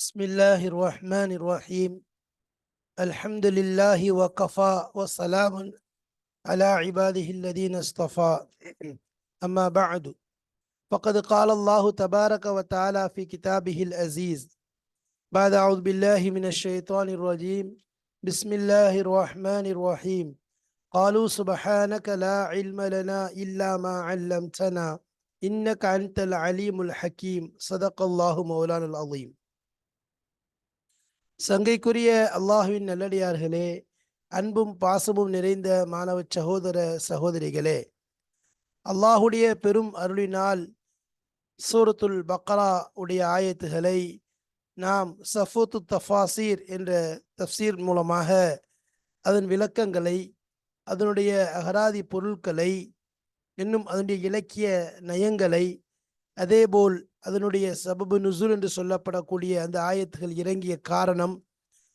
بسم الله الرحمن الرحيم الحمد لله وكفى وسلام على عباده الذين اصطفى أما بعد فقد قال الله تبارك وتعالى في كتابه العزيز بعد أعوذ بالله من الشيطان الرجيم بسم الله الرحمن الرحيم قالوا سبحانك لا علم لنا إلا ما علمتنا إنك أنت العليم الحكيم صدق الله مولانا العظيم சங்கைக்குரிய அல்லாஹுவின் நல்லடியார்களே அன்பும் பாசமும் நிறைந்த மாணவ சகோதர சகோதரிகளே அல்லாஹுடைய பெரும் அருளினால் சூரத்துல் பக்ரா உடைய ஆயத்துகளை நாம் சஃபூத்து தஃபாசீர் என்ற தஃசீர் மூலமாக அதன் விளக்கங்களை அதனுடைய அகராதி பொருட்களை இன்னும் அதனுடைய இலக்கிய நயங்களை அதேபோல் அதனுடைய சபபு நுசுல் என்று சொல்லப்படக்கூடிய அந்த ஆயத்துகள் இறங்கிய காரணம்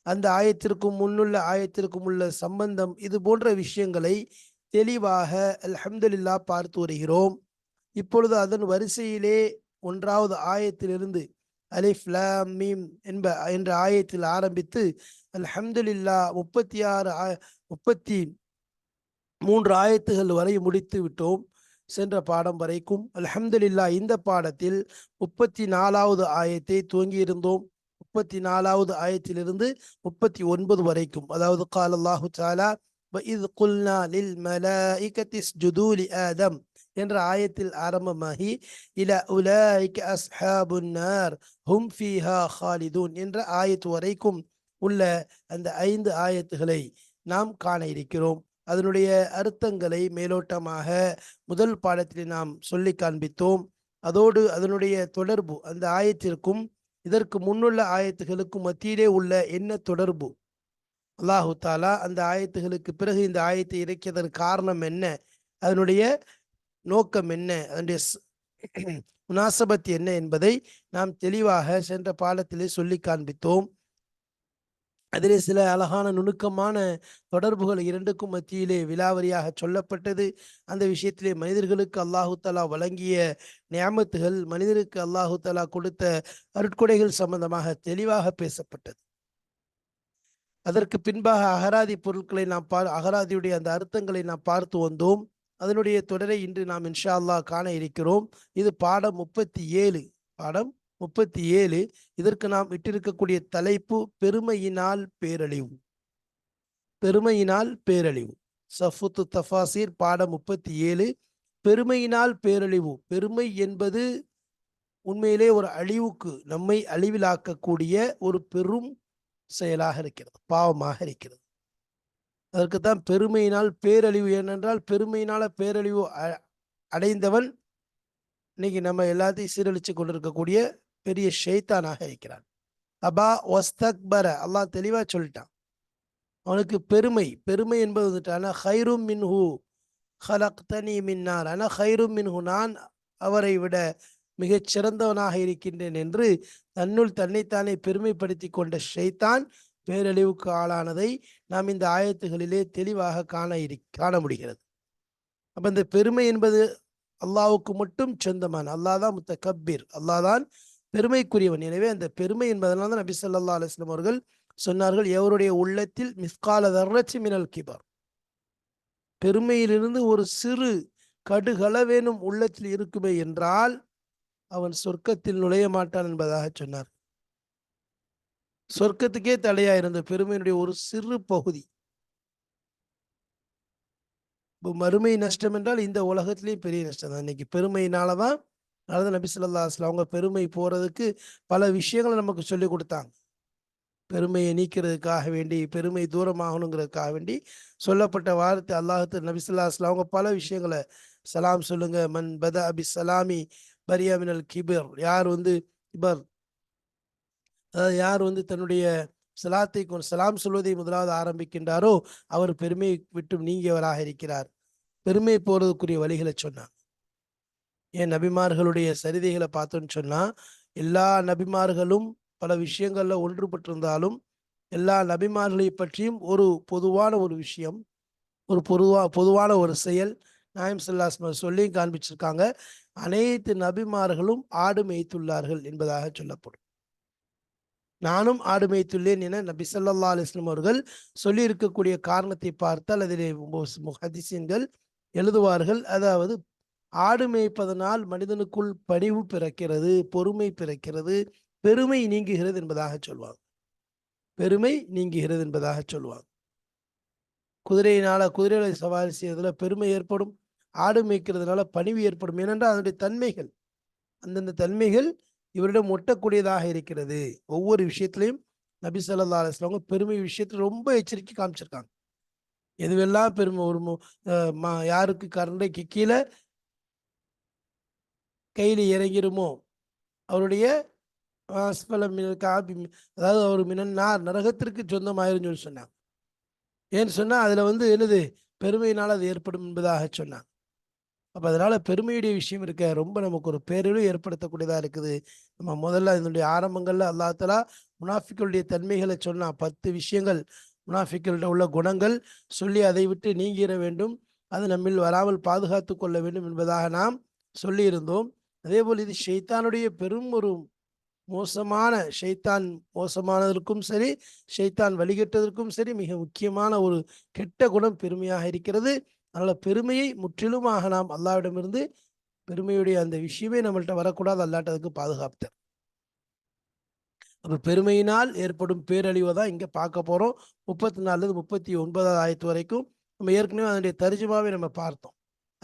அந்த ஆயத்திற்கும் முன்னுள்ள ஆயத்திற்கும் உள்ள சம்பந்தம் இது போன்ற விஷயங்களை தெளிவாக அல்ஹம்துலில்லா பார்த்து வருகிறோம். இப்பொழுது அதன் வரிசையிலே ஒன்றாவது ஆயத்திலிருந்து அலிஃப் லாம் மீம் என்ப என்ற ஆயத்தில் ஆரம்பித்து அல்ஹம்துலில்லா முப்பத்தி ஆறு முப்பத்தி மூன்று ஆயத்துகள் வரை முடித்து விட்டோம். சென்ற பாடம் வரைக்கும் அல்ஹம்துலில்லா இந்த பாடத்தில் முப்பத்தி நாலாவது ஆயத்தை துவங்கியிருந்தோம். முப்பத்தி நாலாவது ஆயத்திலிருந்து முப்பத்தி ஒன்பது வரைக்கும். அதாவது கால் அல்லாஹு தாலா இது குல்னா லில் மலாஇகத்திஸ் ஜுதூலி ஆதம் என்ற ஆயத்தில் ஆரம்பமாகி இல உலாய்க அஸ்ஹாபுன்னார் ஹும் ஃபீஹா ஹாலிதூன் என்ற ஆயத்து வரைக்கும் உள்ள அந்த ஐந்து ஆயத்துகளை நாம் காண இருக்கிறோம். அதனுடைய அர்த்தங்களை மேலோட்டமாக முதல் பாடத்தில் நாம் சொல்லி காண்பித்தோம். அதோடு அதனுடைய தொடர்பு அந்த ஆயத்திற்கும் இதற்கு முன்னுள்ள ஆயத்துகளுக்கும் மத்தியிலே உள்ள என்ன தொடர்பு? அல்லாஹு தாலா அந்த ஆயத்துகளுக்கு பிறகு இந்த ஆயத்தை இறக்கியதன் காரணம் என்ன? அதனுடைய நோக்கம் என்ன? அதனுடைய முனாசபத் என்ன என்பதை நாம் தெளிவாக சென்ற பாடத்திலே சொல்லி காண்பித்தோம். அதிலே சில அழகான நுணுக்கமான தொடர்புகள் இரண்டுக்கும் மத்தியிலே விலாவரியாக சொல்லப்பட்டது. அந்த விஷயத்திலே மனிதர்களுக்கு அல்லாஹு தலா வழங்கிய நியாமத்துகள் மனிதருக்கு அல்லாஹு தலா கொடுத்த அருட்கொடைகள் சம்பந்தமாக தெளிவாக பேசப்பட்டது. அதற்கு பின்பாக அகராதி பொருட்களை நாம் பா அகராதியுடைய அந்த அர்த்தங்களை நாம் பார்த்து வந்தோம். அதனுடைய தொடரை இன்று நாம் இன்ஷா அல்லாஹ் காண இருக்கிறோம். இது பாடம் முப்பத்தி ஏழு. பாடம் முப்பத்தி ஏழு இதற்கு நாம் விட்டிருக்கக்கூடிய தலைப்பு பெருமையினால் பேரழிவு. பெருமையினால் பேரழிவு. சஃபுத்து தஃபாசீர் பாடம் முப்பத்தி ஏழு பெருமையினால் பேரழிவு. பெருமை என்பது உண்மையிலே ஒரு அழிவுக்கு நம்மை அழிவிலாக்கக்கூடிய ஒரு பெரும் செயலாக இருக்கிறது பாவமாக இருக்கிறது. அதற்கு தான் பெருமையினால் பேரழிவு ஏனென்றால் பெருமையினால பேரழிவு அடைந்தவன் இன்னைக்கு நம்ம எல்லாத்தையும் சீரழிச்சு கொண்டிருக்கக்கூடிய பெரிய ஷெய்தானாக இருக்கிறான். அபா ஒஸ்தக்பர அல்லாஹ் தெளிவாக சொல்லிட்டான். அவனுக்கு பெருமை பெருமை என்பது வந்துட்டு ஆனால் ஹைரும் மின்ஹு ஹலக்தனி மின்னார் ஆனால் ஹைரும் மின்ஹு நான் அவரை விட மிகச் சிறந்தவனாக இருக்கின்றேன் என்று தன்னுள் தன்னைத்தானே பெருமைப்படுத்தி கொண்ட ஷைத்தான் பேரழிவுக்கு ஆளானதை நாம் இந்த ஆயத்துகளிலே தெளிவாக காண இரு காண முடிகிறது. அப்போ இந்த பெருமை என்பது அல்லாவுக்கு மட்டும் சொந்தமான அல்லாஹ் தான் முத்த கப்பீர் அல்லாஹ் தான் பெருமைக்குரியவன். எனவே அந்த பெருமை என்பதனால தான் நபி சொல்லா அலுவலம் அவர்கள் சொன்னார்கள் எவருடைய உள்ளத்தில் மிஸ்கால தர்ரச்சி மினல் கிபார்? பெருமையிலிருந்து ஒரு சிறு கடுகளவேனும் உள்ளத்தில் இருக்குமே என்றால் அவன் சொர்க்கத்தில் நுழைய மாட்டான் என்பதாக சொன்னார். சொர்க்கத்துக்கே தடையா இருந்த பெருமையினுடைய ஒரு சிறு பகுதி. மறுமை நஷ்டம் என்றால் இந்த உலகத்திலேயே பெரிய நஷ்டம் தான். இன்னைக்கு பெருமையினாலதான் அதனால நபி சொல்லா அஸ்லாம் அவங்க பெருமை போறதுக்கு பல விஷயங்களை நமக்கு சொல்லி கொடுத்தாங்க. பெருமையை நீக்கிறதுக்காக வேண்டி பெருமை தூரமாகணுங்கிறதுக்காக வேண்டி சொல்லப்பட்ட வார்த்தை அல்லாஹத்து நபிசுல்லா அஸ்லாம் அவங்க பல விஷயங்களை சலாம் சொல்லுங்க மன் பத அபி சலாமி பரியாமினல் கிபர். யார் வந்து இபர்? அதாவது யார் வந்து தன்னுடைய சலாத்தை சலாம் சொல்வதை முதலாவது ஆரம்பிக்கின்றாரோ அவர் பெருமை விட்டு நீங்கியவராக இருக்கிறார். பெருமை போறதுக்குரிய வழிகளை சொன்னார் ஏன் நபிமார்களுடைய சரிதைகளை பார்த்தோன்னு சொன்னா எல்லா நபிமார்களும் பல விஷயங்கள்ல ஒன்றுபட்டிருந்தாலும் எல்லா நபிமார்களை பற்றியும் ஒரு பொதுவான ஒரு விஷயம் ஒரு பொதுவா பொதுவான ஒரு செயல் நாயம் சல்லாஸ்ம சொல்லி காண்பிச்சிருக்காங்க. அனைத்து நபிமார்களும் ஆடு மேய்த்துள்ளார்கள் என்பதாக சொல்லப்படும். நானும் ஆடு மேய்த்துள்ளேன் என நபி சொல்லா அலிஸ்லம் அவர்கள் அவர்கள் சொல்லியிருக்கக்கூடிய காரணத்தை பார்த்தால் அதிலே முஹதிஸீன்கள் எழுதுவார்கள். அதாவது ஆடு மேய்ப்பதனால் மனிதனுக்குள் பணிவு பிறக்கிறது பொறுமை பிறக்கிறது பெருமை நீங்குகிறது என்பதாக சொல்வாங்க. பெருமை நீங்குகிறது என்பதாக சொல்லுவாங்க குதிரையினால குதிரைகளை சவாரி செய்யறதுல பெருமை ஏற்படும் ஆடு மேய்க்கிறதுனால பணிவு ஏற்படும். ஏனென்றால் அதனுடைய தன்மைகள் அந்தந்த தன்மைகள் இவரிடம் ஒட்டக்கூடியதாக இருக்கிறது. ஒவ்வொரு விஷயத்திலையும் நபி சொல்லா அலைஹி பெருமை விஷயத்துல ரொம்ப எச்சரிக்கை காமிச்சிருக்காங்க. எதுவெல்லாம் பெருமை ஒரு அஹ் யாருக்கு கரண்டைக்கு கீழே கையில் இறங்கிருமோ? அவருடைய அஸ்பல காபி அதாவது அவர் மினன்னார் நரகத்திற்கு சொந்தமாயிருன்னு சொல்லி சொன்னாங்க. ஏன்னு சொன்னால் அதில் வந்து என்னது? பெருமையினால் அது ஏற்படும் என்பதாக சொன்னாங்க. அப்போ அதனால் பெருமையுடைய விஷயம் இருக்க ரொம்ப நமக்கு ஒரு பேரழிவு ஏற்படுத்தக்கூடியதாக இருக்குது. நம்ம முதல்ல இதனுடைய ஆரம்பங்களில் அல்லாத்தலா முனாஃபிக்களுடைய தன்மைகளை சொன்னால் பத்து விஷயங்கள் முனாஃபிக்கள்கிட்ட உள்ள குணங்கள் சொல்லி அதை விட்டு நீங்கிட வேண்டும். அது நம்மில் வராமல் பாதுகாத்து கொள்ள வேண்டும் என்பதாக நாம் சொல்லியிருந்தோம். அதே போல் இது ஷைத்தானுடைய பெரும் ஒரு மோசமான ஷைத்தான் மோசமானதற்கும் சரி ஷைத்தான் வழிகட்டதற்கும் சரி மிக முக்கியமான ஒரு கெட்ட குணம் பெருமையாக இருக்கிறது. அதனால் பெருமையை முற்றிலுமாக நாம் அல்லாவிடமிருந்து பெருமையுடைய அந்த விஷயமே நம்மள்கிட்ட வரக்கூடாது. அல்லாட்ட அதுக்கு பாதுகாப்பு. அப்போ பெருமையினால் ஏற்படும் பேரழிவை தான் இங்கே பார்க்க போகிறோம் முப்பத்தி நாலுலேருந்து முப்பத்தி ஒன்பதாவது ஆயத்து வரைக்கும் நம்ம ஏற்கனவே அதனுடைய தரிஜமாவே நம்ம பார்த்தோம்.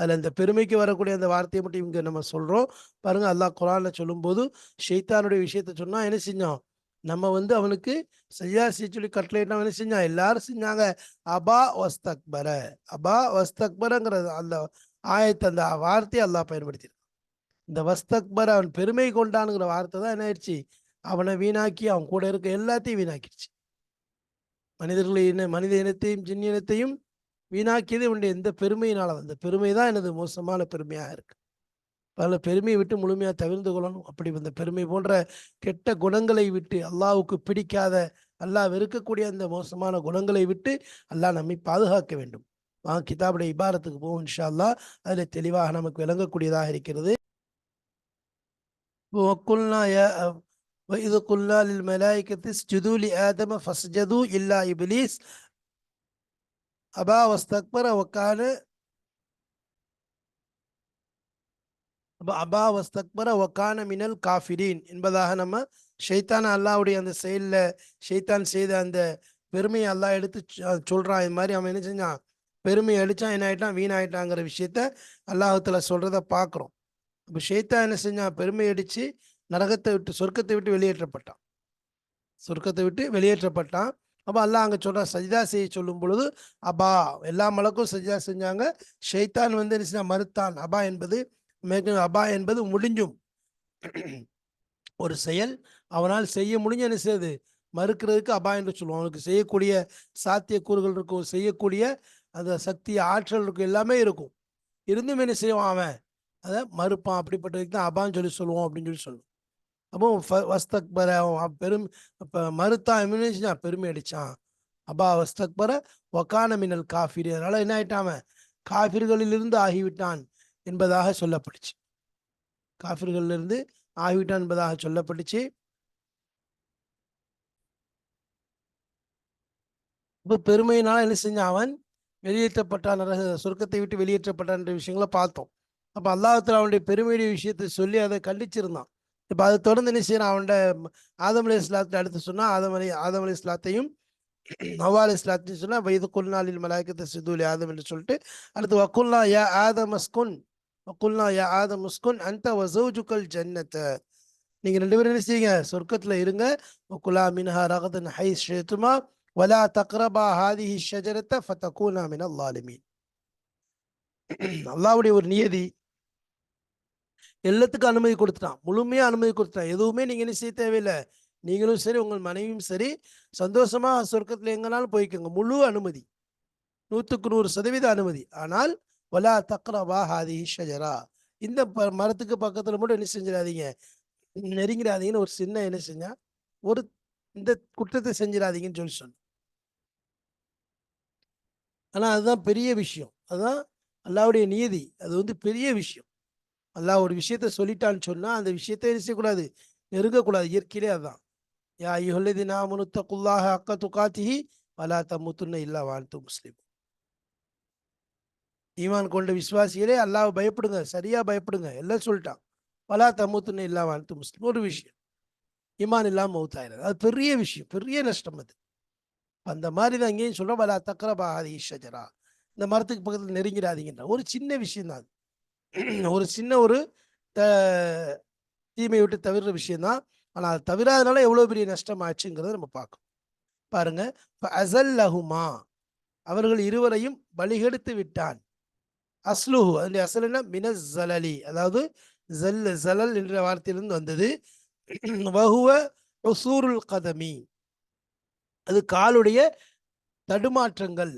அதில் இந்த பெருமைக்கு வரக்கூடிய அந்த வார்த்தையை மட்டும் இங்கே நம்ம சொல்கிறோம் பாருங்க அல்லாஹ் குரானில் சொல்லும்போது ஷைத்தானுடைய விஷயத்த சொன்னால் என்ன செஞ்சோம் நம்ம வந்து அவனுக்கு செய்யா செய்ய சொல்லி கட்டளையிட்டா என்ன செஞ்சான்? எல்லாரும் செஞ்சாங்க. அபா வஸ்தக்பர. அபா வஸ்தக்பரங்கிற அந்த ஆயத்தை அந்த வார்த்தையை அல்லாஹ் பயன்படுத்தியிருக்கான். இந்த வஸ்தக்பர அவன் பெருமை கொண்டானுங்கிற வார்த்தை தான் என்ன ஆயிடுச்சு? அவனை வீணாக்கி அவன் கூட இருக்க எல்லாத்தையும் வீணாக்கிடுச்சு. மனிதர்களை இன மனித இனத்தையும் ஜின் இனத்தையும் வீணாக்கியது இவனுடைய எந்த பெருமையினால அந்த பெருமை தான் எனது மோசமான பெருமையாக இருக்கு பல பெருமையை விட்டு முழுமையாக தவிர்ந்து கொள்ளணும் அப்படி இந்த பெருமை போன்ற கெட்ட குணங்களை விட்டு அல்லாஹ்வுக்கு பிடிக்காத அல்லாஹ் வெறுக்கக்கூடிய அந்த மோசமான குணங்களை விட்டு அல்லாஹ் நம்மை பாதுகாக்க வேண்டும் வாங்க கிதாபுடைய இபாரத்துக்கு போவோம் இன்ஷா அல்லாஹ் அதில் தெளிவாக நமக்கு விளங்கக்கூடியதாக இருக்கிறது وقلنا يا وإذ قلنا للملائكة اسجدوا لآدم فسجدوا إلا إبليس أبى واستكبر وكان அப்ப அபா வஸ்தக்பர வக்கான மினல் காஃபிரீன் என்பதாக நம்ம ஷைத்தான் அல்லாஹ்வுடைய அந்த செயல்ல ஷைத்தான் செய்த அந்த பெருமையை அல்லாஹ் எடுத்து சொ- சொல்றான் இது மாதிரி அவன் என்ன செஞ்சான் பெருமையை அடிச்சான் என்ன ஆயிட்டான் வீணாயிட்டாங்கிற விஷயத்த அல்லாஹத்துல சொல்றத பார்க்குறோம் அப்போ ஷைத்தான் என்ன செஞ்சான் பெருமை அடிச்சு நரகத்தை விட்டு சொர்க்கத்தை விட்டு வெளியேற்றப்பட்டான் சொர்க்கத்தை விட்டு வெளியேற்றப்பட்டான் அப்போ அல்லாஹ் அங்கே சொல்றான் சஜிதா செய்ய சொல்லும் பொழுது அபா எல்லா மலக்கும் சஜிதா செஞ்சாங்க. ஷைத்தான் வந்து என்ன மறுத்தான். அபா என்பது மேற்கொண்டு அபா என்பது முடிஞ்சும். ஒரு செயல். அவனால் செய்ய முடிஞ்ச என்ன செய்யுது மறுக்கிறதுக்கு அபா என்று சொல்லுவோம். அவனுக்கு செய்யக்கூடிய சாத்தியக்கூறுகள் இருக்கும். செய்யக்கூடிய அந்த சக்தி ஆற்றல் இருக்கும். எல்லாமே இருக்கும். இருந்தும் என்ன செய்வான் அவன்? அதை மறுப்பான். அப்படிப்பட்டதுக்கு தான் அபான்னு சொல்லி சொல்லுவோம். அப்படின்னு சொல்லி சொல்லுவோம். அப்போ வஸ்தக்பர அவன் பெரும் இப்போ மறுத்தான் இம்யூனேஷன் பெருமை அடிச்சான். அப்பா வஸ்தக்பர ஒக்கான மின்னல் காஃபிர். அதனால என்ன ஆயிட்டான் காஃபிர்களிலிருந்து ஆகிவிட்டான் என்பதாக சொல்லப்பட்டுச்சு. காஃபிர்களிலிருந்து ஆகிவிட்டான் என்பதாக சொல்லப்பட்டுச்சு. இப்போ பெருமையினால் என்ன செஞ்சான் அவன்? வெளியேற்றப்பட்டான் நரக சொர்க்கத்தை விட்டு வெளியேற்றப்பட்டான்ற விஷயங்களை பார்த்தோம். அப்போ அல்லாஹத்தில் அவனுடைய பெருமையுடைய விஷயத்தை சொல்லி அதை கண்டிச்சிருந்தான். இப்போ அதை தொடர்ந்து என்ன செய்யணும் அவன்கிட்ட ஆதம் அலி இஸ்லாத்தை அடுத்து சொன்னால் ஆதம் அலி ஆதம் அலி இஸ்லாத்தையும் ஹவா அலி இஸ்லாத்தையும் சொன்னால் வயது குல்நாளில் மலாயக்கத்தை சிதுலி ஆதம் என்று சொல்லிட்டு அடுத்து வக்குல்லா யா ஆதம் அஸ்குன் வக்குல்லா யா ஆதம் அஸ்குன் அந்த வசூஜுக்கல் ஜன்னத்தை. நீங்கள் ரெண்டு பேரும் என்ன செய்யுங்க? சொர்க்கத்தில் இருங்க. வக்குலா மின்ஹா ரகதன் ஹை ஷேத்துமா வலா தக்ரபா ஹாதிஹி ஷஜரத்தை ஃபத்தகூனா மின் லாலிமீன் அல்லாவுடைய ஒரு நியதி. எல்லாத்துக்கும் அனுமதி கொடுத்துட்டான். முழுமையாக அனுமதி கொடுத்துட்டான். எதுவுமே நீங்கள் என்ன செய்ய தேவையில்லை. நீங்களும் சரி உங்கள் மனைவியும் சரி சந்தோஷமாக சொர்க்கத்தில் எங்கனாலும் போய்க்கோங்க. முழு அனுமதி. நூற்றுக்கு நூறு சதவீத அனுமதி. ஆனால் வலா தக்ரபா ஹாதிஹி ஷஜரா. இந்த ப- மரத்துக்கு பக்கத்தில் மட்டும் என்ன செஞ்சிடாதீங்க. நெருங்கிடாதீங்கன்னு ஒரு சின்ன என்ன செஞ்சால் ஒரு இந்த குற்றத்தை செஞ்சிடாதீங்கன்னு சொல்லி சொன்னேன். ஆனால் அதுதான் பெரிய விஷயம். அதுதான் அல்லாவுடைய நீதி. அது வந்து பெரிய விஷயம். அல்லாஹ் ஒரு விஷயத்த சொல்லிட்டான்னு சொன்னால் அந்த விஷயத்தை என்ன செய்யக்கூடாது? நெருங்கக்கூடாது. இயற்கையிலே அதுதான் யா இஹொல்லதி ஆமனு தக்குல்லாஹ அக்க துக்காத்திஹி வலா தம்முத்துன்னு இல்லா வாழ்த்து முஸ்லீம். ஈமான் கொண்ட விசுவாசிகளே அல்லாஹ் பயப்படுங்க. சரியா பயப்படுங்க. எல்லாம் சொல்லிட்டான். வலா தம்முத்துன்னு இல்லா வாழ்த்து முஸ்லீம். ஒரு விஷயம். ஈமான் இல்லாமல் மௌத்தாயிரம் அது பெரிய விஷயம். பெரிய நஷ்டம் அது. அந்த மாதிரி தான் இங்கேயும் சொல்கிறோம் வலா தக்ரபா ஆதி ஷஜரா. இந்த மரத்துக்கு பக்கத்தில் நெருங்கிடாதீங்கன்ற ஒரு சின்ன விஷயம் தான் ஒரு சின்ன ஒரு த தீமையை விட்டு தவிர்ற விஷயம்தான் ஆனால் அது தவிராதனால எவ்வளோ பெரிய நஷ்டம் ஆச்சுங்கிறத நம்ம பார்க்கணும். பாருங்க அசல்லஹுமா அவர்கள் இருவரையும் பலிகெடுத்து விட்டான். அஸ்லுஹு அதனுடைய அசலுனா மினஸ் ஜலலி அதாவது ஜல் ஜலல் என்ற வார்த்தையிலிருந்து வந்தது. வகுவ ஒசூருல் கதமி அது காலுடைய தடுமாற்றங்கள்.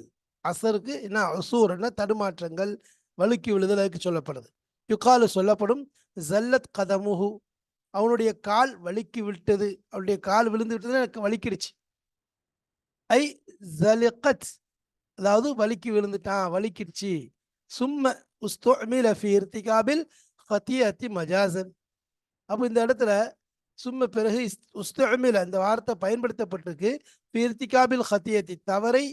அசருக்கு என்ன? ஒசூர் என்ன? தடுமாற்றங்கள். வழுக்கி விழுதல் சொல்லப்படுது. யுகாலு சொல்லப்படும் ஜல்லத் கதமுஹு. அவனுடைய கால் வலிக்கி விட்டது. அவனுடைய கால் விழுந்து விட்டது எனக்கு வலிக்கிடுச்சு ஐ ஜலிகத். அதாவது வலிக்கு விழுந்துட்டான் வலிக்கிடுச்சு சும்ம உஸ்தோமில் ஃபி இர்த்திகாபில் ஹத்தியத்தி மஜாசன் அப்போ இந்த இடத்துல சும்ம பிறகு உஸ்தமில் அந்த வார்த்தை பயன்படுத்தப்பட்டிருக்கு. இர்த்திகாபில் ஹத்தியத்தி தவறை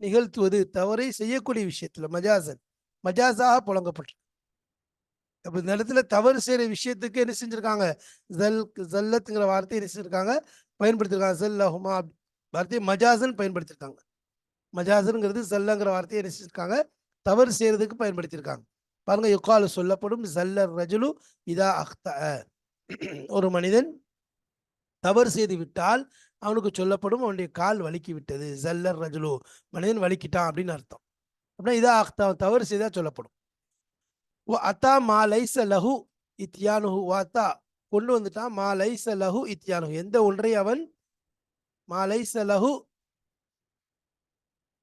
நிகழ்த்துவது தவறை செய்யக்கூடிய விஷயத்தில் மஜாசன் மஜாஸாக புழங்கப்பட்டிருக்கு அப்போ இந்த இடத்துல தவறு செய்கிற விஷயத்துக்கு என்ன செஞ்சுருக்காங்க? ஜல் ஜல்லத்துங்கிற வார்த்தையை என்ன செஞ்சுருக்காங்க? பயன்படுத்திருக்காங்க. ஜல்லஹுமா வார்த்தையை மஜாசன் பயன்படுத்தியிருக்காங்க மஜாசனுங்கிறது ஜல்லங்கிற வார்த்தையை என்ன செஞ்சுருக்காங்க? தவறு செய்கிறதுக்கு பயன்படுத்தியிருக்காங்க பாருங்க யுக்காலு சொல்லப்படும் ஜல்லர் ரஜுலு இதா அஹ்த ஒரு மனிதன் தவறு செய்து விட்டால் அவனுக்கு சொல்லப்படும் அவனுடைய கால் வலிக்கி விட்டது. ஜல்லர் ரஜுலு மனிதன் வலிக்கிட்டான் அப்படின்னு அர்த்தம். அப்படின்னா இதா அக்தா தவறு செய்தா சொல்லப்படும். ஓ அத்தா மா லைச லஹு இத்தியானுஹு வாத்தா கொண்டு வந்துட்டான் மா லைச லஹு இத்தியானுஹு எந்த ஒன்றை அவன்? மா லைச லஹு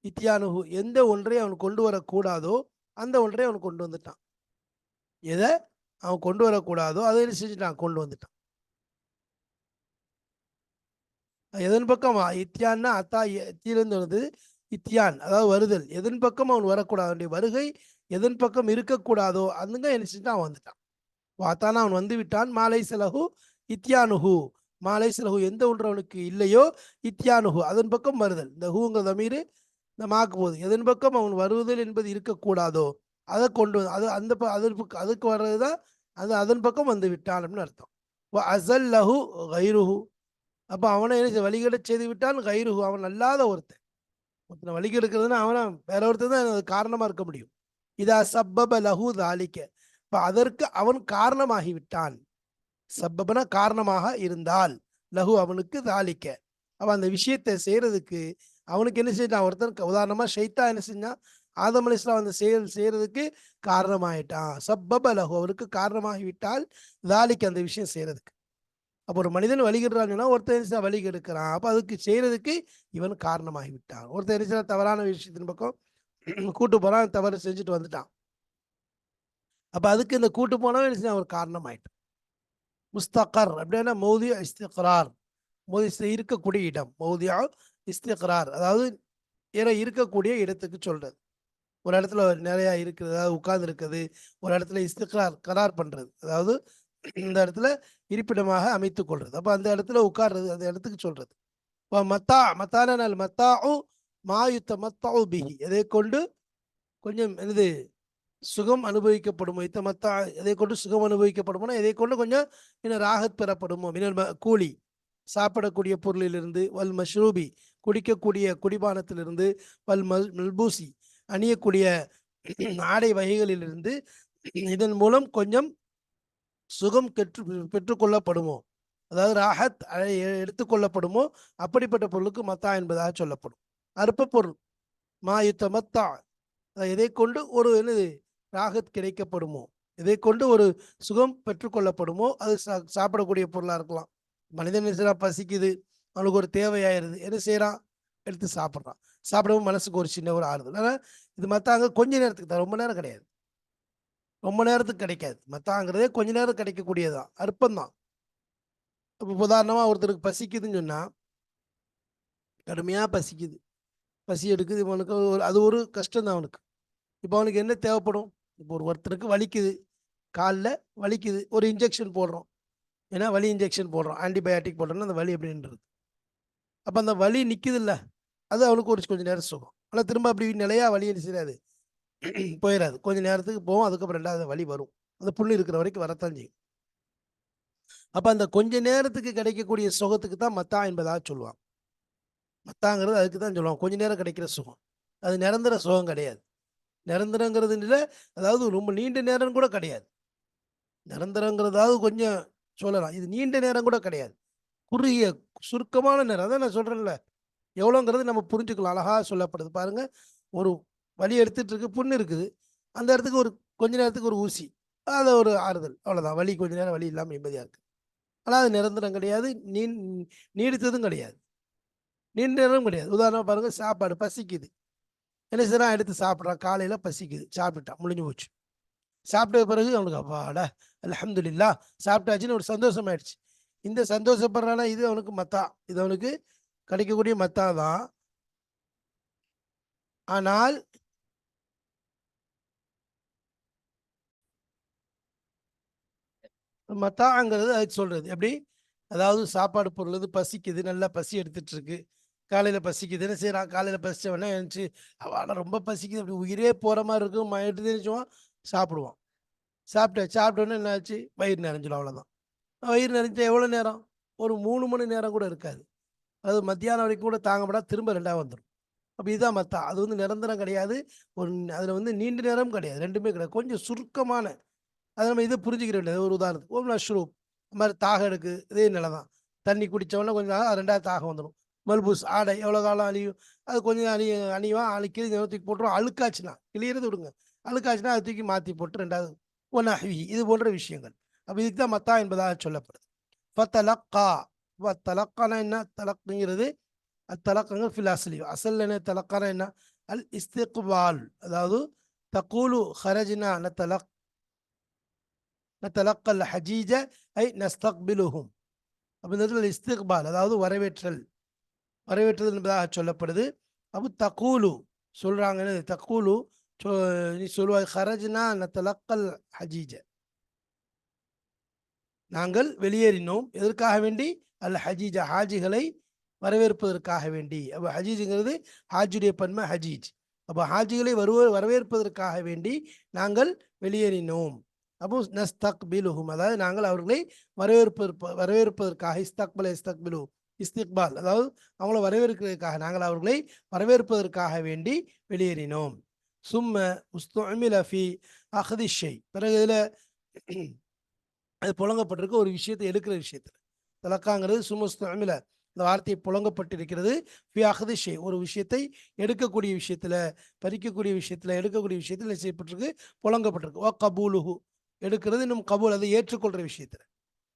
இத்தியானுஹு எந்த ஒன்றை அவன் கொண்டு வரக்கூடாதோ அந்த ஒன்றை அவன் கொண்டு வந்துட்டான். எதை? அவன் கொண்டு வரக்கூடாதோ அதை என்ன செஞ்சுட்டான்? கொண்டு வந்துட்டான். எதன் பக்கம்? இத்தியான்னா அத்தா எத்தியிலிருந்து வந்தது. இத்தியான் அதாவது வருதல். எதன் பக்கம் அவன் வரக்கூடாது? அவனுடைய வருகை எதன் பக்கம் இருக்கக்கூடாதோ? அதுங்க என்ன அவன் வந்துட்டான். வாத்தானா அவன் வந்து விட்டான். மாலை செலகு இத்தியானுஹு மாலை செலகு எந்த ஒன்று அவனுக்கு இல்லையோ? இத்தியானுஹு அதன் பக்கம் வருதல். இந்த ஹூங்கிற தமீர் இந்த மாக்கு போகுது. எதன் பக்கம் அவன் வருதல் என்பது இருக்கக்கூடாதோ? அதை கொண்டு வந்து அது அந்த அதற்கு அதுக்கு வர்றது தான் அது அதன் பக்கம் வந்து விட்டான் அப்படின்னு அர்த்தம். அசல் லஹு கைருஹு. அப்போ அவனை என்ன வழிகளை செய்து விட்டான் கைருஹு. அவன் அல்லாத ஒருத்தன். ஒருத்தனை வழிகெடுக்கிறதுனா அவனை வேற ஒருத்தர் தான் அது காரணமாக இருக்க முடியும். இதா சப்பப லஹு தாலிக்க. இப்போ அதற்கு அவன் காரணமாகி விட்டான். சப்பபன காரணமாக இருந்தால் லஹு அவனுக்கு தாலிக்க. அவன் அந்த விஷயத்தை செய்யறதுக்கு அவனுக்கு என்ன செஞ்சான்? ஒருத்தன் உதாரணமாக ஷைத்தா என்ன செஞ்சான்? ஆதம் அலி இஸ்லாம் அந்த செயல் செய்யறதுக்கு காரணமாயிட்டான். சப்பப லஹு அவருக்கு காரணமாகி விட்டால் தாலிக்கு அந்த விஷயம் செய்யறதுக்கு. அப்போ ஒரு மனிதன் வழிகிடுறாங்கன்னா ஒருத்தர் என்ன வழி கெடுக்கிறான். அப்போ அதுக்கு செய்யறதுக்கு இவன் காரணமாகி விட்டான். ஒருத்தர் என்ன தவறான விஷயத்தின் பக்கம் கூட்டு போறான். தவறு செஞ்சுட்டு வந்துட்டான். அப்போ அதுக்கு இந்த கூட்டு போனவன் என்ன ஒரு காரணம் ஆயிட்டான் முஸ்தகர் அப்படின்னா மௌதியா இஸ்திக்ரார். மோதி இருக்கக்கூடிய இடம். மௌதியா இஸ்திக்ரார். அதாவது ஏற இருக்கக்கூடிய இடத்துக்கு சொல்றது. ஒரு இடத்துல நிறையா இருக்குது அதாவது உட்கார்ந்து இருக்குது ஒரு இடத்துல இஸ்திக்ரார் கரார் பண்றது. அதாவது இந்த இடத்துல இருப்பிடமாக அமைத்துக் கொள்றது. அப்ப அந்த இடத்துல உட்கார்றது அந்த இடத்துக்கு சொல்றது. மத்தா மத்தானால் மத்தா மாயுத்த மத்தா பிஹி. எதை கொண்டு கொஞ்சம் என்னது சுகம் அனுபவிக்கப்படுமோ? இத்த மத்தா எதை கொண்டு சுகம் அனுபவிக்கப்படுமோ எதை கொண்டு கொஞ்சம் இன்னும் ராகத் பெறப்படுமோ? இன்னும் கூலி. சாப்பிடக்கூடிய பொருளிலிருந்து வல் மஷ்ரூபி. குடிக்கக்கூடிய குடிபானத்திலிருந்து வல் மல் மல்பூசி. அணியக்கூடிய ஆடை வகைகளிலிருந்து இதன் மூலம் கொஞ்சம் சுகம் பெற்று பெற்றுக்கொள்ளப்படுமோ? அதாவது ராஹத் எடுத்துக்கொள்ளப்படுமோ? அப்படிப்பட்ட பொருளுக்கு மத்தா என்பதாக சொல்லப்படும். அற்ப பொருள். மாயுத்த மத்தா. எதை கொண்டு ஒரு என்னது? ராகத் கிடைக்கப்படுமோ? இதை கொண்டு ஒரு சுகம் பெற்றுக்கொள்ளப்படுமோ? அது சாப்பிடக்கூடிய பொருளாக இருக்கலாம். மனிதன் என்ன பசிக்குது. அவனுக்கு ஒரு தேவையாயிருது. என்ன செய்கிறான் எடுத்து சாப்பிட்றான். சாப்பிடவும் மனசுக்கு ஒரு சின்ன ஒரு ஆறுதல். ஆனால் இது மத்தாங்க கொஞ்ச நேரத்துக்கு தான். ரொம்ப நேரம் கிடையாது. ரொம்ப நேரத்துக்கு கிடைக்காது. மத்தாங்கிறதே கொஞ்ச நேரம் கிடைக்கக்கூடியதான் அற்பந்தான் இப்போ உதாரணமாக ஒருத்தருக்கு பசிக்குதுன்னு சொன்னால் கடுமையாக பசிக்குது. பசி எடுக்குது. இவனுக்கு ஒரு அது ஒரு கஷ்டம் தான் அவனுக்கு. இப்போ அவனுக்கு என்ன தேவைப்படும்? இப்போ ஒரு ஒருத்தருக்கு வலிக்குது. காலில் வலிக்குது. ஒரு இன்ஜெக்ஷன் போடுறோம். ஏன்னா வலி இன்ஜெக்ஷன் போடுறோம். ஆன்டிபயாட்டிக் போடுறோம்னா அந்த வலி அப்படின்றது அப்போ அந்த வலி நிற்குது இல்லை அது அவனுக்கு ஒரு கொஞ்சம் நேரம் சுகம். ஆனால் திரும்ப அப்படி நிலையா வலி என்ன செய்யாது? போயிடாது கொஞ்ச நேரத்துக்கு போவோம். அதுக்கப்புறம் ரெண்டாவது வலி வரும். அந்த புண்ணு இருக்கிற வரைக்கும் வரத்தான் செய்யும். அப்போ அந்த கொஞ்ச நேரத்துக்கு கிடைக்கக்கூடிய சுகத்துக்கு தான் மத்தா என்பதாக சொல்லுவான் மத்தாங்கிறது அதுக்கு தான் சொல்லுவான் கொஞ்ச நேரம் கிடைக்கிற சுகம். அது நிரந்தர சுகம் கிடையாது. நிரந்தரங்கிறது இல்லை. அதாவது ரொம்ப நீண்ட நேரம் கூட கிடையாது. நிரந்தரங்கிறதாவது கொஞ்சம் சொல்லலாம். இது நீண்ட நேரம் கூட கிடையாது. குறுகிய சுருக்கமான நேரம். அதான் நான் சொல்கிறேன்ல எவ்வளோங்கிறது நம்ம புரிஞ்சுக்கலாம். அழகாக சொல்லப்படுது. பாருங்க. ஒரு வலி எடுத்துட்டு இருக்கு புண்ணு இருக்குது. அந்த இடத்துக்கு ஒரு கொஞ்ச நேரத்துக்கு ஒரு ஊசி. அது ஒரு ஆறுதல். அவ்வளோதான் வலி கொஞ்ச நேரம் வலி இல்லாமல் நிம்மதியாக இருக்குது ஆனால் அது நிரந்தரம் கிடையாது. நீ நீடித்ததும் கிடையாது. நீண்ட நேரம் கிடையாது. உதாரணமாக பாருங்கள் சாப்பாடு பசிக்குது. என்ன செய்யறான் எடுத்து சாப்பிட்றான். காலையில் பசிக்குது. சாப்பிட்டுட்டான். முடிஞ்சு போச்சு. சாப்பிட்ட பிறகு அவனுக்கு அப்பாடா அலமதுல்லா சாப்பிட்டாச்சுன்னு ஒரு சந்தோஷம் ஆயிடுச்சு இந்த சந்தோஷப்படுறானா? இது அவனுக்கு மத்தா. இது அவனுக்கு கிடைக்கக்கூடிய மத்தா தான். ஆனால் மத்தாங்கிறது அது சொல்கிறது எப்படி? அதாவது சாப்பாடு பொருள் இது பசிக்குது நல்லா பசி எடுத்துட்டு இருக்கு. காலையில் பசிக்குது என்ன செய்யறான் காலையில் பசிச்ச உடனே எழுந்துச்சு. அவளை ரொம்ப பசிக்குது. அப்படி உயிரே போகிற மாதிரி இருக்கும். எடுத்து தெரிஞ்சுவான் சாப்பிடுவான் சாப்பிட்ட சாப்பிட்டோன்னே என்ன ஆச்சு? வயிறு நிறைஞ்சிடும் அவ்வளோதான் வயிறு நிறைஞ்சா எவ்வளோ நேரம்? ஒரு மூணு மணி நேரம் கூட இருக்காது. அது மத்தியானம் வரைக்கும் கூட தாங்கப்படா திரும்ப ரெண்டாக வந்துடும் அப்போ இதுதான் மத்தா. அது வந்து நிரந்தரம் கிடையாது. ஒரு அதில் வந்து நீண்ட நேரம் கிடையாது. ரெண்டுமே கிடையாது. கொஞ்சம் சுருக்கமான அதை நம்ம இதை புரிஞ்சுக்கிற வேண்டியது ஒரு உதாரணத்துக்கு. ஒரு ஷ்ரூப் மாதிரி தாகம் எடுக்கு இதே நிலை தான். தண்ணி குடித்தவொடனே கொஞ்சம் நாள் ரெண்டாவது தாகம் வந்துடும் மல்பூஸ் ஆடை எவ்வளோ காலம் அழியும்? அது கொஞ்சம் அணி அணிவான் அழுக்கி தூக்கி போட்டுரும். அழுக்காச்சுன்னா கிளியறது விடுங்க. அழுக்காச்சுன்னா அது தூக்கி மாற்றி போட்டு ரெண்டாவது ஒன்னாஹி இது போன்ற விஷயங்கள். அப்போ இதுக்கு தான் மத்தா என்பதாக சொல்லப்படுது. ஃபத்தலக்கா. தலக்கானா என்ன? தலக்குங்கிறது அத்தலக்கங்கள் ஃபில் அசல் என்ன? தலக்கானா என்ன? அல் இஸ்திக்பால் அதாவது தக்கூலு ஹரஜினா நத்தலக் நத்தலக்கல் ஹஜீஜ ஐ நஸ்தக்பிலுஹும் அப்போ இந்த இடத்துல இஸ்திக்பால் அதாவது வரவேற்றல். வரவேற்றது என்பதாக சொல்லப்படுது. அப்போ தக்கூலு சொல்கிறாங்கன்னு தக்கூலு சொ- நீ சொல்லுவாய் ஹரஜ்னா நத்தலக்கல் ஹஜீஜ. நாங்கள் வெளியேறினோம். எதற்காக வேண்டி? அல் ஹஜீஜ ஹாஜிகளை வரவேற்பதற்காக வேண்டி. அப்போ ஹஜீஜுங்கிறது ஹாஜுடைய பன்மை ஹஜீஜ். அப்போ ஹாஜிகளை வருவ வரவேற்பதற்காக வேண்டி நாங்கள் வெளியேறினோம். அப்போ நஸ்தக் பிலுஹும் அதாவது நாங்கள் அவர்களை வரவேற்பதற்கு வரவேற்பதற்காக இஸ்தக்பல இஸ்தக்பிலு இஸ்திக்பால் அதாவது அவங்கள வரவேற்கிறதுக்காக நாங்கள் அவர்களை வரவேற்பதற்காக வேண்டி வெளியேறினோம். சும்ம உஸ்துமில ஃபி அஹதிஷை பிறகு இதில் அது புழங்கப்பட்டிருக்கு ஒரு விஷயத்தை எடுக்கிற விஷயத்தில். தலக்காங்கிறது சுமஸ்துமில இந்த வார்த்தை புழங்கப்பட்டிருக்கிறது. ஃபி அஹதிஷை ஒரு விஷயத்தை எடுக்கக்கூடிய விஷயத்தில் பறிக்கக்கூடிய விஷயத்தில் எடுக்கக்கூடிய விஷயத்தில் செய்யப்பட்டிருக்கு? புழங்கப்பட்டிருக்கு. ஓ கபூலுஹு எடுக்கிறது இன்னும் கபூல். அதை ஏற்றுக்கொள்கிற விஷயத்தில்.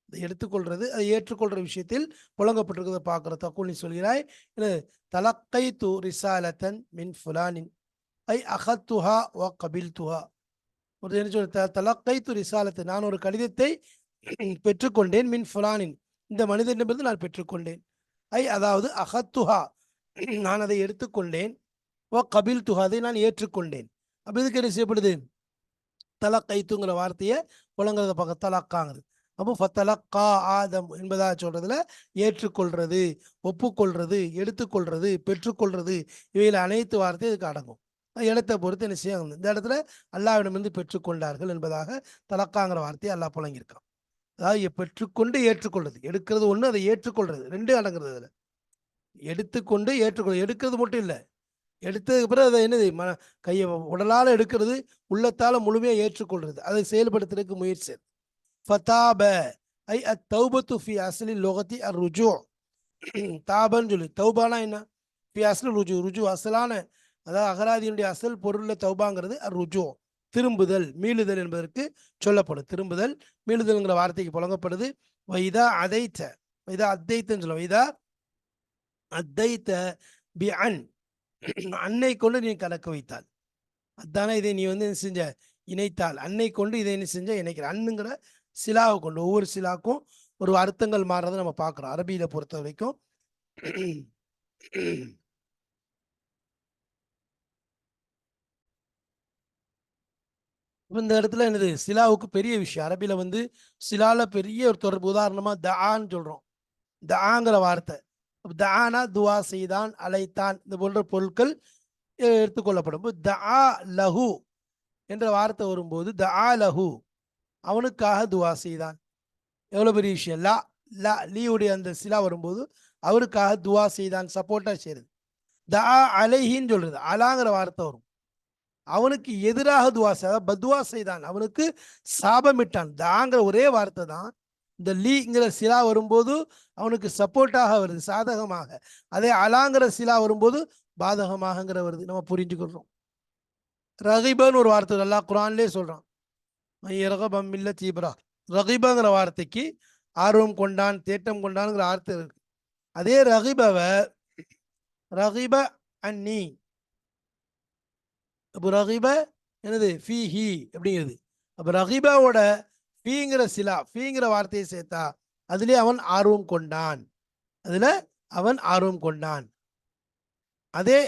அதை எடுத்துக்கொள்கிறது அதை ஏற்றுக்கொள்கிற விஷயத்தில் புழங்கப்பட்டிருக்கிறத பார்க்குற தக்குள் நீ சொல்கிறாய் தலக்கை து ரிசாலத்தன் மின் ஃபுலானின் ஐ அகத்துஹா ஓ கபில் துஹா ஒரு என்ன சொல் தலக்கை து ரிசாலத்து நான் ஒரு கடிதத்தை பெற்றுக்கொண்டேன் மின் ஃபுலானின். இந்த மனிதனிடமிருந்து நான் பெற்றுக்கொண்டேன். ஐ அதாவது அகத்துஹா நான் அதை எடுத்துக்கொண்டேன். ஓ கபில் துஹா அதை நான் ஏற்றுக்கொண்டேன். அப்போ இதுக்கு என்ன செய்யப்படுது? தலக்கைத்துங்கிற வார்த்தையை புழங்குறத பக்கம் தலக்காங்கிறது. அப்போ ஃபத்தலக்கா ஆதம் என்பதாக சொல்றதுல ஏற்றுக்கொள்றது ஒப்புக்கொள்றது எடுத்துக்கொள்றது பெற்றுக்கொள்றது இவையில் அனைத்து வார்த்தையும் இதுக்கு அடங்கும். இடத்தை பொறுத்து என்ன செய்யும் இந்த இடத்துல அல்லாவிடமிருந்து பெற்றுக்கொண்டார்கள் என்பதாக தலக்காங்கிற வார்த்தையை அல்லாஹ் புழங்கியிருக்கான் அதாவது பெற்றுக்கொண்டு ஏற்றுக்கொள்றது. எடுக்கிறது ஒன்று அதை ஏற்றுக்கொள்றது. ரெண்டும் அடங்குறது அதில். எடுத்துக்கொண்டு ஏற்றுக்கொள் எடுக்கிறது மட்டும் இல்லை. எடுத்ததுக்கு பிறகு அதை என்னது மன கையை உடலால் எடுக்கிறது உள்ளத்தால் முழுமையாக ஏற்றுக்கொள்றது. அதை செயல்படுத்துறதுக்கு முயற்சி ஃபதாப ஐ அ தௌபத்து ஃபி அசலி லோகத்தி அ ருஜு. தாபன்னு சொல்லி. தௌபானா என்ன? ஃபி அசல் ருஜு. ருஜு அசலான அதாவது அகராதியினுடைய அசல் பொருளில் தௌபாங்கிறது அ ருஜு. திரும்புதல் மீளுதல் என்பதற்கு சொல்லப்படும். திரும்புதல் மீளுதல்ங்கிற வார்த்தைக்கு புழங்கப்படுது. வைதா அதைத்த வைதா அத்தைத்தன்னு சொல்லுவோம் வைதா அத்தைத்த பி அன். அன்னை கொண்டு நீ கலக்க வைத்தாள் அதானே இதை நீ வந்து என்ன செஞ்ச? இணைத்தாள் அன்னை கொண்டு இதை என்ன செஞ்ச? இணைக்கிற. அண்ணுங்கிற சிலாவை கொண்டு ஒவ்வொரு சிலாக்கும் ஒரு அர்த்தங்கள் மாறுறதை நம்ம பார்க்குறோம். அரபியில பொறுத்த வரைக்கும். இந்த இடத்துல என்னது? சிலாவுக்கு பெரிய விஷயம். அரபியில வந்து சிலால பெரிய ஒரு தொடர்பு. உதாரணமா தஆன்னு சொல்றோம். தாங்கிற வார்த்தை. தானா துவா செய்தான் அழைத்தான் இது போன்ற பொருட்கள் எடுத்துக்கொள்ளப்படும் தஆ லஹு என்ற வார்த்தை வரும்போது தஆ லஹு அவனுக்காக துவா செய்தான். எவ்வளோ பெரிய விஷயம்? லா லா லீவுடைய அந்த சிலா வரும்போது அவருக்காக துவா செய்தான் சப்போர்ட்டாக செய்யுது தஆ அலைஹின்னு சொல்கிறது அலாங்கிற வார்த்தை வரும். அவனுக்கு எதிராக துவா செய்தான் பத்வா செய்தான் அவனுக்கு சாபமிட்டான். தாங்கிற ஒரே வார்த்தை தான் இந்த லீங்கிற சிலா வரும்போது அவனுக்கு சப்போர்ட்டாக வருது சாதகமாக. அதே அலாங்கிற சிலா வரும்போது பாதகமாகங்கிற வருது. நம்ம புரிஞ்சுக்கிறோம் ரகிபன்னு ஒரு வார்த்தை நல்லா குரான்லே சொல்கிறான் ரகபம் இல்ல தீபரா. ரகிபங்கிற வார்த்தைக்கு ஆர்வம் கொண்டான் தேட்டம் கொண்டான்ங்கிற வார்த்தை இருக்கு. அதே ரகிபவை ரகிப அன்னி. அப்போ ரகிப என்னது? ஃபி ஹி அப்படிங்கிறது. அப்போ ரகிபாவோட ஃபீங்கிற சிலா ஃபீங்கிற வார்த்தையை சேர்த்தா அதிலே அவன் ஆர்வம் கொண்டான். அதுல அவன் ஆர்வம் கொண்டான். அதே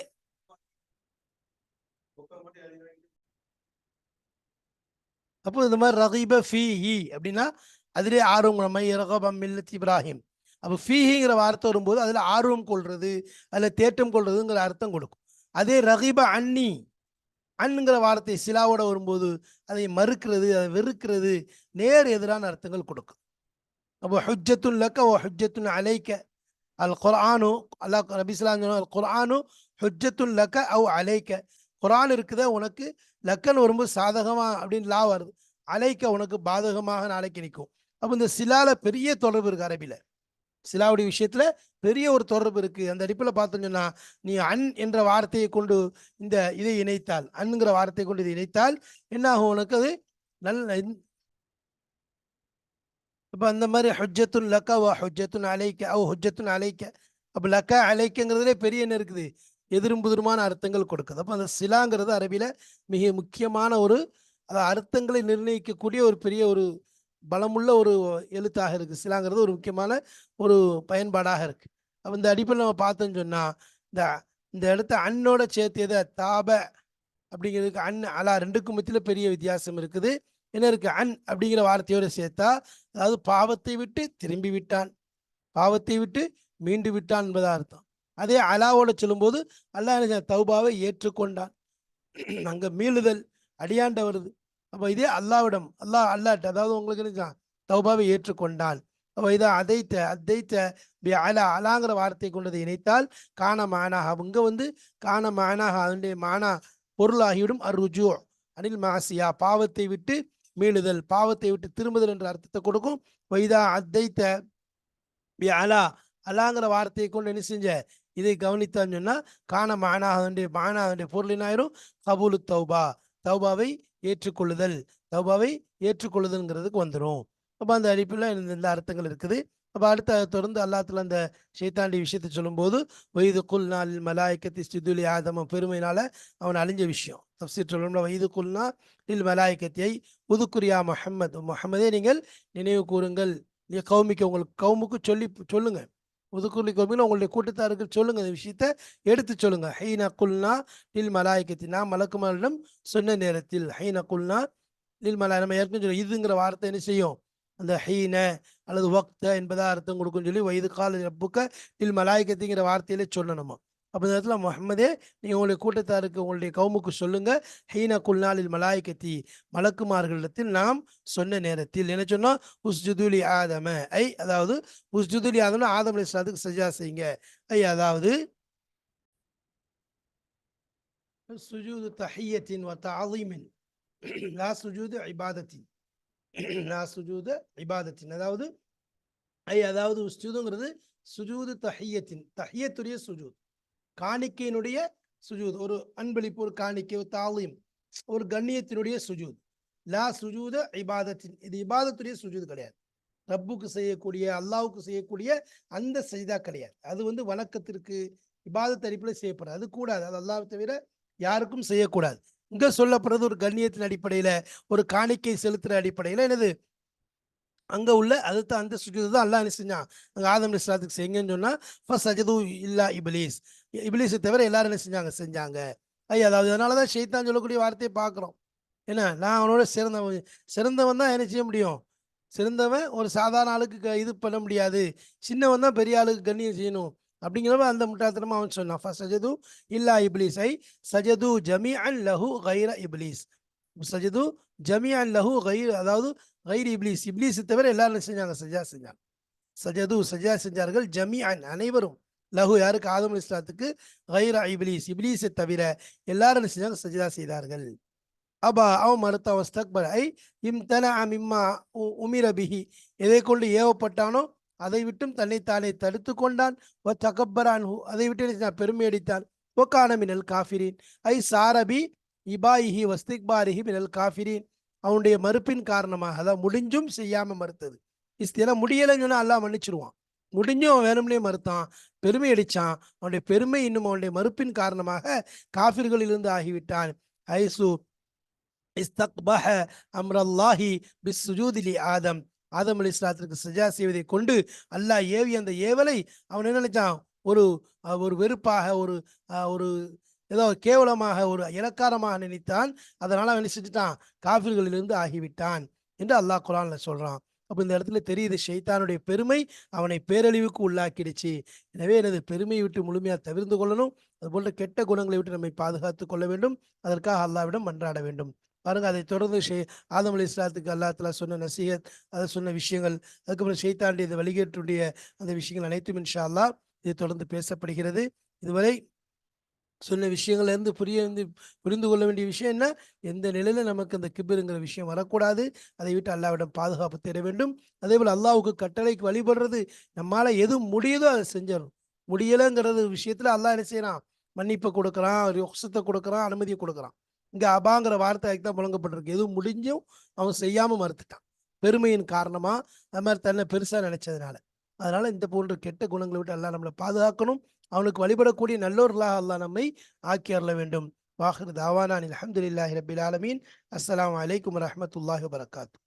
அப்போ இந்த மாதிரி ரகிப ஃபீஹி அப்படின்னா அதிலே ஆர்வம் நம்ம ரகபம் மில்லத் இப்ராஹிம். அப்போ ஃபீஹிங்கிற வார்த்தை வரும்போது அதில் ஆர்வம் கொள்வது அதில் தேட்டம் கொள்வதுங்கிற அர்த்தம் கொடுக்கும். அதே ரகிப அன்னி அண்ணுங்கிற வார்த்தை சிலாவோட வரும்போது அதை மறுக்கிறது அதை வெறுக்கிறது நேர் எதிரான அர்த்தங்கள் கொடுக்கும். அப்போ ஹுஜத்துன் லக்க ஓ ஹுஜத்துன் அலைக்க அல் குர்ஆனு அல்லாஹ் நபிஸ்லாம் சொன்ன அல் குர்ஆனு ஹுஜத்துன் லக்க அவ் அலைக்க குரான் இருக்குதே உனக்கு லக்கன்னு வரும்போது சாதகமாக அப்படின்னு லா வருது. அலைக்க உனக்கு பாதகமாக நாளைக்கு நிற்கும் அப்போ இந்த சிலால பெரிய தொடர்பு இருக்கு அரபில. சிலாவுடைய விஷயத்துல பெரிய ஒரு தொடர்பு இருக்கு. அந்த அடிப்பில் பார்த்தோம்னு சொன்னா நீ அன் என்ற வார்த்தையை கொண்டு இந்த இதை இணைத்தால் அன்ங்கிற வார்த்தையை கொண்டு இதை இணைத்தால் என்ன ஆகும் உனக்கு அது நல்ல இப்போ அந்த மாதிரி ஹுஜ்ஜத்துன் லக்கா வ ஹுஜ்ஜத்துன் அலைக்க ஓ ஹுஜ்ஜத்துன் அலைக்க. அப்போ லக்கா அலைக்கங்கிறதுலே பெரிய என்ன இருக்குது? எதிரும் புதிருமான அர்த்தங்கள் கொடுக்குது. அப்போ அந்த சிலாங்கிறது அரபில மிக முக்கியமான ஒரு அர்த்தங்களை நிர்ணயிக்கக்கூடிய ஒரு பெரிய ஒரு பலமுள்ள ஒரு எழுத்தாக இருக்குது சிலாங்கிறது ஒரு முக்கியமான ஒரு பயன்பாடாக இருக்குது அப்போ இந்த அடிப்படையில் நம்ம பார்த்தோன்னு சொன்னால் இந்த இந்த இடத்த அண்ணோட சேர்த்தியதை தாப அப்படிங்கிறதுக்கு அன் அலா ரெண்டுக்கும் மத்தியில் பெரிய வித்தியாசம் இருக்குது. என்ன இருக்குது அன் அப்படிங்கிற வார்த்தையோட சேர்த்தா அதாவது பாவத்தை விட்டு திரும்பி விட்டான். பாவத்தை விட்டு மீண்டு விட்டான் என்பதாக அர்த்தம். அதே அலாவோட சொல்லும்போது அல்லாஹ் என்ன தௌபாவை ஏற்றுக்கொண்டான். அங்கே மீளுதல் அடியாண்ட வருது. அப்போ இதே அல்லாவிடம் அல்லாஹ் அல்லாட்ட அதாவது உங்களுக்கு என்ன தௌபாவை ஏற்றுக்கொண்டான் அப்போ இதை அதைத்த அதைத்த அலா அலாங்கிற வார்த்தை கொண்டதை இணைத்தால் காண மானாக இங்கே வந்து காண மானாக அதனுடைய மானா பொருளாகிவிடும். அருஜு அனில் மாசியா பாவத்தை விட்டு மீளுதல் பாவத்தை விட்டு திரும்புதல் என்ற அர்த்தத்தை கொடுக்கும். வைதா அத்தைத்த அலா அலாங்கிற வார்த்தையை கொண்டு என்ன செஞ்ச? இதை கவனித்தான்னு சொன்னால் காண மானா அதனுடைய மானா அதனுடைய பொருளினாயிரும் கபூலு தௌபா. தௌபாவை ஏற்றுக்கொள்ளுதல். தௌபாவை ஏற்றுக்கொள்ளுதல்ங்கிறதுக்கு வந்துடும் அப்போ அந்த அடிப்பில் இந்த இந்த அர்த்தங்கள் இருக்குது. அப்போ அடுத்த தொடர்ந்து அல்லாத்துல அந்த ஷைத்தாண்டி விஷயத்தை சொல்லும்போது வயது குல் நாள் மலாய்க்கத்தி ஸ்திதுலி ஆதம. பெருமையினால அவன் அழிஞ்ச விஷயம். தப்சீர் சொல்லணும்ல வயது குல்னா இல் மலாய்க்கத்தியை உதுக்குரியா முஹம்மது. முஹம்மதே நீங்கள் நினைவு கூறுங்கள். நீ கௌமிக்கு உங்களுக்கு கவுமுக்கு சொல்லி சொல்லுங்கள் உதுக்குர்லி கௌமின்னு உங்களுடைய கூட்டத்தாருக்கு சொல்லுங்க இந்த விஷயத்த எடுத்து சொல்லுங்க. ஹைனா குல்னா இல் மலாய்க்கத்தி நான் மலக்குமாரிடம் சொன்ன நேரத்தில் ஹைனா குல்னா லில் மலாய் நம்ம ஏற்கனவே சொல்லி இதுங்கிற வார்த்தை என்ன செய்யும்? அந்த ஹீன அல்லது வக்த என்பதா அர்த்தம் கொடுக்கும்னு சொல்லி வயது கால ரப்புக்க இல் மலாய்க்கத்திங்கிற வார்த்தையிலே சொல்லணுமா? அப்போ இந்த இடத்துல முகமதே நீங்கள் உங்களுடைய கூட்டத்தாருக்கு உங்களுடைய கவுமுக்கு சொல்லுங்கள் ஹீனா குல்நாளில் மலாய்க்கத்தி மலக்குமார்களிடத்தில் நாம் சொன்ன நேரத்தில். என்ன சொன்னால் உஸ்ஜுதுலி ஆதம. ஐ அதாவது உஸ்ஜுதுலி ஆதம்னா ஆதம் அலிஸ்லாத்துக்கு சஜா செய்யுங்க. ஐ அதாவது சுஜூது தஹியத்தின் வ ஆலிமின் லா சுஜூது இபாதத்தின். லா சுஜூது இபாதத்தின். அதாவது ஐ அதாவது உஸ்ஜூதுங்கிறது சுஜூது தஹியத்தின். தஹியத்துடைய சுஜூத். காணிக்கையினுடைய சுஜூத் ஒரு அன்பளிப்பு ஒரு காணிக்கை ஒரு தாலீம் ஒரு கண்ணியத்தினுடைய சுஜூத். லா சுஜூத இபாதத்தின் இது இபாதத்துடைய சுஜூத் கிடையாது. ரப்புக்கு செய்யக்கூடிய அல்லாவுக்கு செய்யக்கூடிய அந்த செய்தா கிடையாது. அது வந்து வணக்கத்திற்கு இபாதத் அடிப்படையில் செய்யப்படாது. அது கூடாது. அது அல்லாஹ் தவிர யாருக்கும் செய்யக்கூடாது. இங்க சொல்லப்படுறது ஒரு கண்ணியத்தின் அடிப்படையில ஒரு காணிக்கை செலுத்துற அடிப்படையில என்னது? அங்கே உள்ள அதுதான் அந்த சுஜூது தான் அல்லா என்ன செஞ்சான்? அங்கே ஆதம் இஸ்லாத்துக்கு செய்யுங்கன்னு சொன்னால் ஃபர்ஸ்ட் சஜது இல்லா இபிலீஸ். இபிலீஸை தவிர எல்லாரும் என்ன செஞ்சாங்க? செஞ்சாங்க. ஐயா அதாவது அதனாலதான் ஷெய்தான் சொல்லக்கூடிய வார்த்தையை பார்க்குறோம். என்ன நான் அவனோட சிறந்தவன் சிறந்தவன் தான் என்ன செய்ய முடியும்? சிறந்தவன் ஒரு சாதாரண ஆளுக்கு க- இது பண்ண முடியாது. சின்னவன் தான் பெரிய ஆளுக்கு கண்ணியம் செய்யணும். அப்படிங்கிறப்ப அந்த முட்டாத்தனமாக அவன் சொன்னான். சஜது இல்லா இப்லீஸ். ஐ சஜது ஜமி அன் லஹு கைர இப்லீஸ். சஜது ஜமி அன் லஹு கைர் அதாவது கைர் இப்ளீஸ் இப்ளீஸ் தவிர எல்லாரும் செஞ்சாங்க? சஜா செஞ்சாங்க. சஜது சஜா செஞ்சார்கள் ஜமி அன் அனைவரும். லஹு யாருக்கு? ஆதம் இஸ்லாத்துக்கு. கைர இப்ளீஸ் இப்ளீஸை தவிர எல்லாரும் செஞ்சாங்க? சஜிதா செய்தார்கள். அபா அவன் மறுத்த அவஸ்தக்பர் ஐ இம்தன மிம்மா உ- உமிர பிஹி. எதை கொண்டு ஏவப்பட்டானோ அதை விட்டும் தன்னைத்தானே தடுத்து கொண்டான். ஒ தகப்பரான் அதை விட்டு நான் பெருமை அடித்தான். ஒக்கான மினல் காஃபிரின். ஐ சாரபி இபாயிஹி வஸ்திக்பாரிஹி மினல் காஃபிரின். அவனுடைய மறுப்பின் காரணமாக அதான் முடிஞ்சும் செய்யாம மறுத்தது. இஸ்தியெல்லாம் முடியலைன்னு சொன்னா அல்லாஹ் மன்னிச்சிருவான். முடிஞ்சும் அவன் வேணும்னே மறுத்தான் பெருமை அடிச்சான் அவனுடைய பெருமை இன்னும் அவனுடைய மறுப்பின் காரணமாக காஃபிர்களிலிருந்து ஆகிவிட்டான். ஐசு இஸ்தக்பஹ அம்ரல்லாஹி பிஸ் சுஜூதிலி ஆதம். ஆதம் அலி இஸ்லாத்திற்கு சஜா செய்வதை கொண்டு அல்லாஹ் ஏவி அந்த ஏவலை அவன் என்ன நினைச்சான்? ஒரு ஒரு வெறுப்பாக ஒரு ஒரு ஏதோ கேவலமாக ஒரு இலக்காரமாக நினைத்தான். அதனால் அவன் செஞ்சுட்டான்? காஃபிர்களிலிருந்து ஆகிவிட்டான் என்று அல்லாஹ் குரான்ல சொல்கிறான் அப்போ இந்த இடத்துல தெரியுது ஷைத்தானுடைய பெருமை அவனை பேரழிவுக்கு உள்ளாக்கிடுச்சு. எனவே எனது பெருமையை விட்டு முழுமையாக தவிர்ந்து கொள்ளணும். அதுபோன்ற கெட்ட குணங்களை விட்டு நம்மை பாதுகாத்து கொள்ள வேண்டும். அதற்காக அல்லாவிடம் மன்றாட வேண்டும். பாருங்க அதை தொடர்ந்து ஷே ஆதம் அலி இஸ்லாத்துக்கு அல்லா சொன்ன நசீகத் அதை சொன்ன விஷயங்கள் அதுக்கப்புறம் ஷெய்தாண்டி இந்த வழிகேட்டுடைய அந்த விஷயங்கள் அனைத்தும் இன்ஷா அல்லாஹ் இது தொடர்ந்து பேசப்படுகிறது. இதுவரை சொன்ன விஷயங்கள்லேருந்து புரிய வந்து புரிந்து கொள்ள வேண்டிய விஷயம் என்ன? எந்த நிலையில நமக்கு அந்த கிபிருங்கிற விஷயம் வரக்கூடாது? அதை விட்டு அல்லாவிடம் பாதுகாப்பு தேட வேண்டும். அதே போல் அல்லாவுக்கு கட்டளைக்கு வழிபடுறது நம்மளால் எது முடியுதோ அதை செஞ்சிடணும். முடியலைங்கிறது விஷயத்தில் அல்லா என்ன செய்யறான்? மன்னிப்பை கொடுக்குறான் ருக்ஸத்தை கொடுக்குறான் அனுமதியை கொடுக்குறான். இங்கே அபாங்கிற வார்த்தைக்கு தான் புழங்கப்பட்டிருக்கு எதுவும் முடிஞ்சும் அவன் செய்யாமல் மறுத்துட்டான். பெருமையின் காரணமாக அது மாதிரி தன்னை பெருசாக நினச்சதுனால. அதனால் இந்த போன்ற கெட்ட குணங்களை விட்டு எல்லாம் நம்மளை பாதுகாக்கணும். அவனுக்கு வழிபடக்கூடிய நல்லோர்களாக அல்லாஹ் நம்மை ஆக்கி அருள வேண்டும். வாஹர் தாவானான் அலமதுல்லாஹி ரபில் ஆலமீன். அஸ்லாம் வலைக்கம் வரமத்துல்லாஹி வரகாத்து